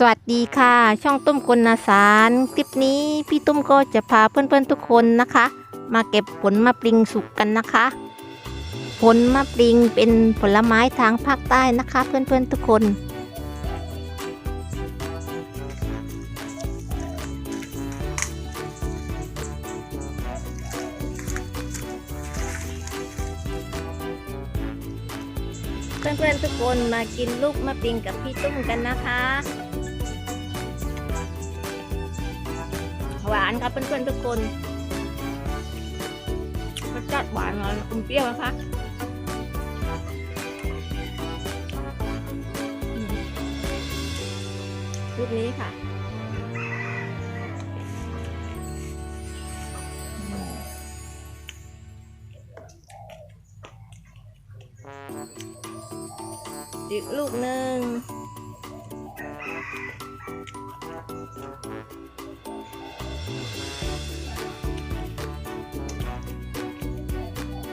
สวัสดีค่ะ ช่องตุ้มกลนาสารคลิปนี้พี่ตุ้มก็จะพาเพื่อนๆทุกคนนะคะ มาเก็บผลมะปริงสุกกันนะคะ ผลมะปริงเป็นผลไม้ทางภาคใต้นะคะ เพื่อนๆทุกคน เพื่อนๆทุกคนมากินลูกมะปริงกับพี่ตุ้มกันนะคะานครับเพื่อนๆทุกคนรสชาติหวานน่อยอมเปรี้ยวนะคะอืมลูกนี้ค่ะอืมอีกลูกหนึ่ง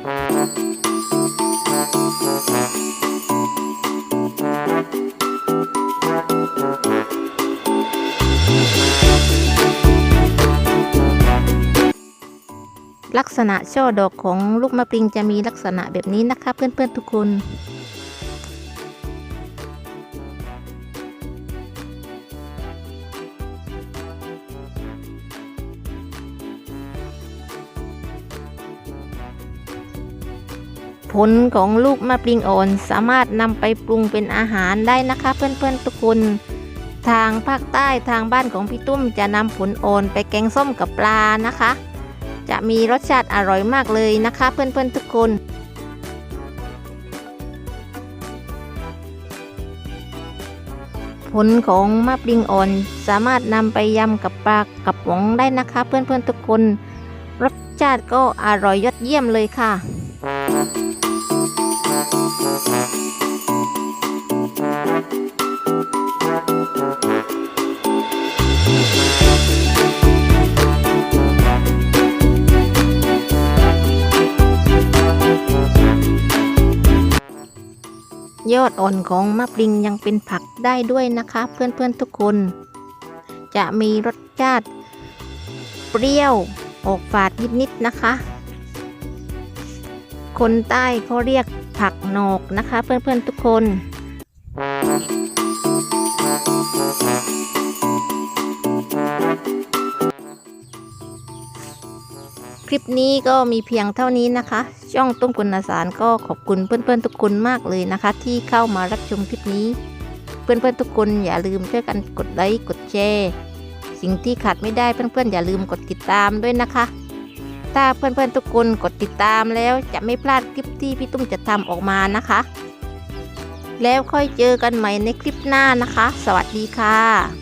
ลักษณะช่อดอกของลูกมะปริงจะมีลักษณะแบบนี้นะคะเพื่อนๆทุกคน ผลของลูกมะปริงอ่อนสามารถนำไปปรุงเป็นอาหารได้นะคะ เพื่อนๆทุกคน ทางภาคใต้ทางบ้านของพี่ตุ้มจะนำผลอ่อนไปแกงส้มกับปลานะคะ จะมีรสชาติอร่อยมากเลยนะคะ เพื่อนๆทุกคนผลของมะปริงอ่อนสามารถนำไปยำกับปลากับหวงได้นะคะ เพื่อนๆทุกคน รสชาติก็อร่อยยอดเยี่ยมเลยค่ะ ยอดอ่อนของมะปริงยังเป็นผักได้ด้วยนะคะ เพื่อนๆทุกคน จะมีรสชาติ เปรี้ยวออกฝาดนิดๆนะคะ คนใต้เขาเรียกผักหนอกนะคะ เพื่อนๆทุกคน คลิปนี้ก็มีเพียงเท่านี้นะคะ ช่องต้มกุลสารก็ขอบคุณเพื่อนๆทุกคนมากเลยนะคะ ที่เข้ามารับชมคลิปนี้ เพื่อนๆทุกคนอย่าลืมช่วยกันกดไลค์กดแชร์สิ่งที่ขาดไม่ได้เพื่อนๆอย่าลืมกดติดตามด้วยนะคะ ถ้าเพื่อนๆทุกคนกดติดตามแล้วจะไม่พลาดคลิปที่พี่ตุ้มจะทำออกมานะคะ แล้วค่อยเจอกันใหม่ในคลิปหน้านะคะ สวัสดีค่ะ